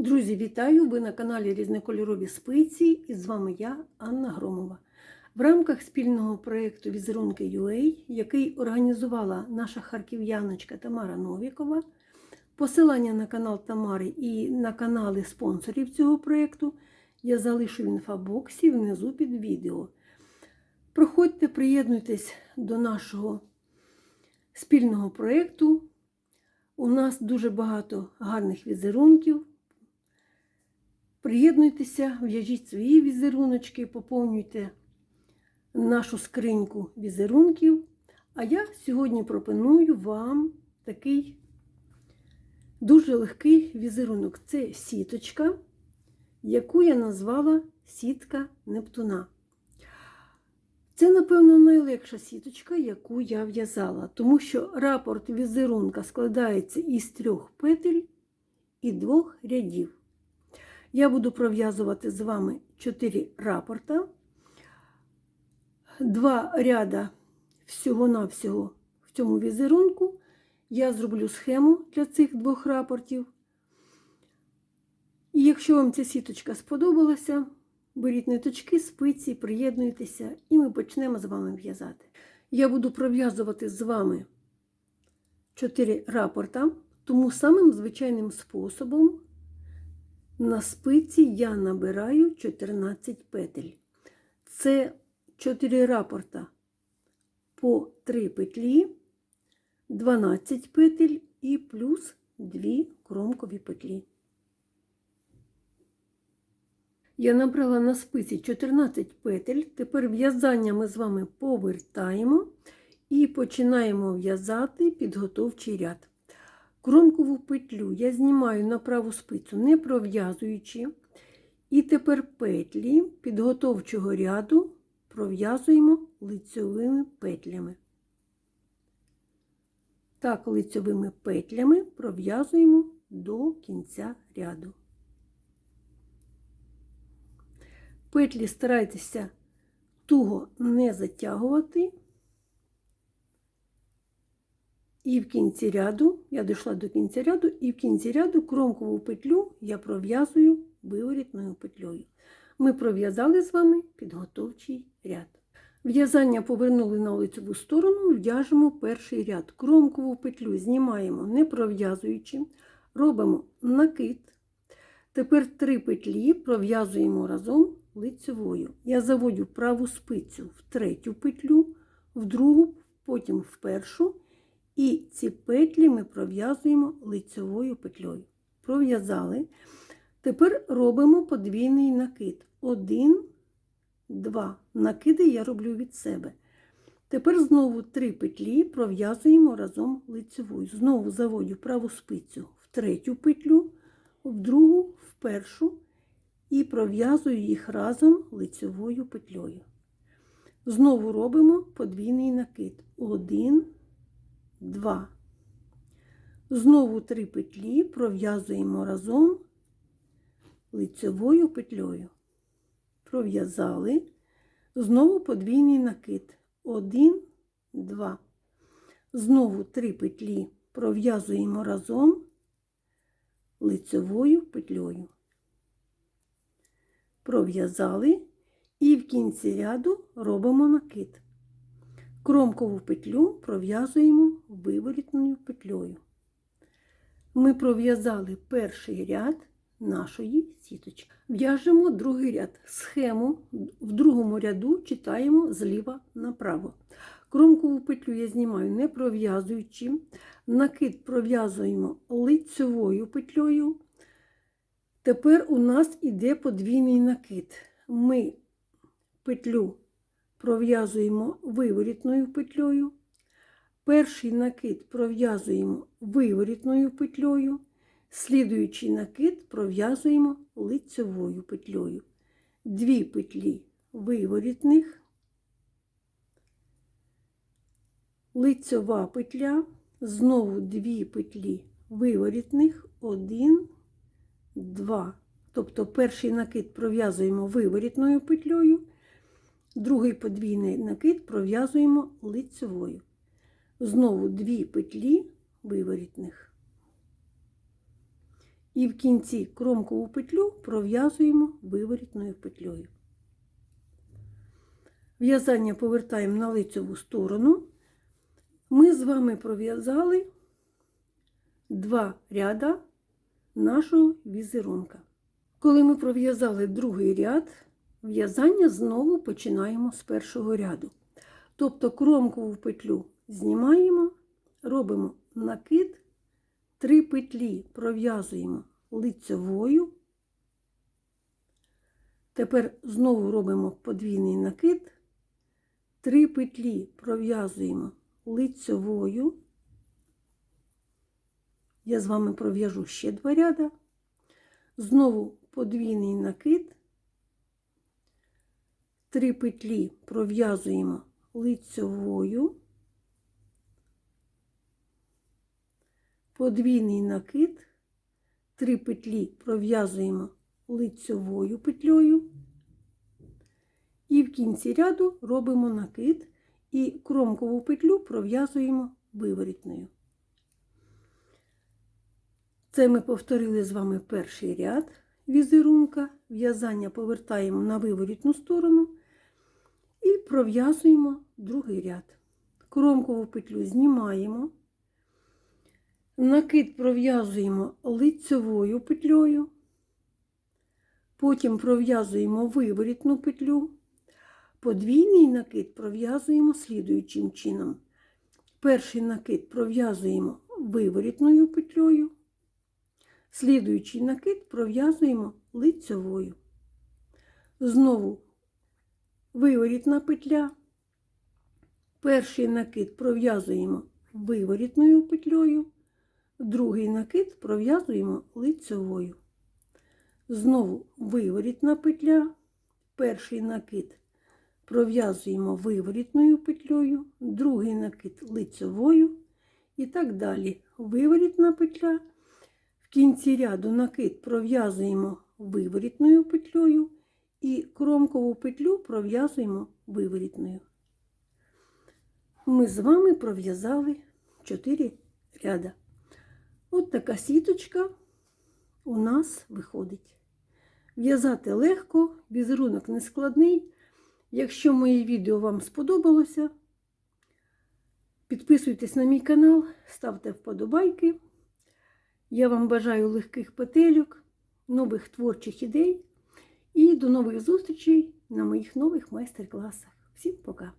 Друзі, вітаю! Ви на каналі Різнокольорові спиці і з вами я, Анна Громова. В рамках спільного проєкту Візерунки UA, який організувала наша харків'яночка Тамара Новікова, посилання на канал Тамари і на канали спонсорів цього проєкту я залишу в інфобоксі внизу під відео. Проходьте, приєднуйтесь до нашого спільного проєкту. У нас дуже багато гарних візерунків. Приєднуйтеся, в'яжіть свої візеруночки, поповнюйте нашу скриньку візерунків. А я сьогодні пропоную вам такий дуже легкий візерунок. Це сіточка, яку я назвала сітка Нептуна. Це, напевно, найлегша сіточка, яку я в'язала, тому що рапорт візерунка складається із трьох петель і двох рядів. Я буду пров'язувати з вами 4 рапорта, два ряда всього-навсього в цьому візерунку. Я зроблю схему для цих двох рапортів. І якщо вам ця сіточка сподобалася, беріть ниточки, спиці, приєднуйтеся, і ми почнемо з вами в'язати. Я буду пров'язувати з вами 4 рапорта, тому самим звичайним способом. На спиці я набираю 14 петель. Це 4 рапорта по 3 петлі, 12 петель і плюс 2 кромкові петлі. Я набрала на спиці 14 петель. Тепер в'язання ми з вами повертаємо і починаємо в'язати підготовчий ряд. Кромкову петлю я знімаю на праву спицю, не пров'язуючи. І тепер петлі підготовчого ряду пров'язуємо лицьовими петлями. Так, лицьовими петлями пров'язуємо до кінця ряду. Петлі старайтеся туго не затягувати. І в кінці ряду, я дійшла до кінця ряду, і в кінці ряду кромкову петлю я пров'язую виворітною петлею. Ми пров'язали з вами підготовчий ряд. В'язання повернули на лицеву сторону, в'яжемо перший ряд. Кромкову петлю знімаємо не пров'язуючи, робимо накид. Тепер три петлі пров'язуємо разом лицевою. Я заводю праву спицю в третю петлю, в другу, потім в першу. І ці петлі ми пров'язуємо лицевою петлею. Пров'язали. Тепер робимо подвійний накид. Один, два. Накиди я роблю від себе. Тепер знову три петлі пров'язуємо разом лицевою. Знову заводю праву спицю в третю петлю, в другу, в першу і пров'язую їх разом лицевою петлею. Знову робимо подвійний накид. Один, 2. Знову три петлі пров'язуємо разом лицевою петлею. Пров'язали, знову подвійний накид. 1, 2. Знову три петлі пров'язуємо разом лицевою петлею. Пров'язали і в кінці ряду робимо накид. Кромкову петлю пров'язуємо виворітною петлею. Ми пров'язали перший ряд нашої сіточки. В'яжемо другий ряд. Схему в другому ряду читаємо зліва направо. Кромкову петлю я знімаю не пров'язуючи. Накид пров'язуємо лицевою петлею. Тепер у нас іде подвійний накид. Ми петлю пров'язуємо виворітною петлею. Перший накид пров'язуємо виворітною петлею, слідуючий накид пров'язуємо лицевою петлею. Дві петлі виворітних, лицьова петля, знову дві петлі виворітних, один, два. Тобто перший накид пров'язуємо виворітною петлею. Другий подвійний накид пров'язуємо лицевою. Знову дві петлі виворітних. І в кінці кромкову петлю пров'язуємо виворітною петлею. В'язання повертаємо на лицеву сторону. Ми з вами пров'язали два ряда нашого візерунка. Коли ми пров'язали другий ряд, в'язання знову починаємо з першого ряду. Тобто кромкову петлю знімаємо, робимо накид, три петлі пров'язуємо лицевою. Тепер знову робимо подвійний накид, три петлі пров'язуємо лицевою. Я з вами пров'яжу ще два ряда. Знову подвійний накид, три петлі пров'язуємо лицевою, подвійний накид, три петлі пров'язуємо лицевою петлею. І в кінці ряду робимо накид і кромкову петлю пров'язуємо виворітною. Це ми повторили з вами перший ряд візерунка, в'язання повертаємо на виворітну сторону і пров'язуємо другий ряд. Кромкову петлю знімаємо, накид пров'язуємо лицевою петлею, потім пров'язуємо виворітну петлю, подвійний накид пров'язуємо слідуючим чином. Перший накид пров'язуємо виворітною петлею. Слідуючий накид пров'язуємо лицевою. Знову виворітна петля. Перший накид пров'язуємо виворітною петлею, другий накид пров'язуємо лицевою. Знову виворітна петля, перший накид пров'язуємо виворітною петлею, другий накид лицевою і так далі. Виворітна петля. В кінці ряду накид пров'язуємо виворітною петлею і кромкову петлю пров'язуємо виворітною. Ми з вами пров'язали 4 ряда. От така сіточка у нас виходить. В'язати легко, візерунок не складний. Якщо моє відео вам сподобалося, підписуйтесь на мій канал, ставте вподобайки. Я вам бажаю легких петельок, нових творчих ідей і до нових зустрічей на моїх нових майстер-класах. Всім пока!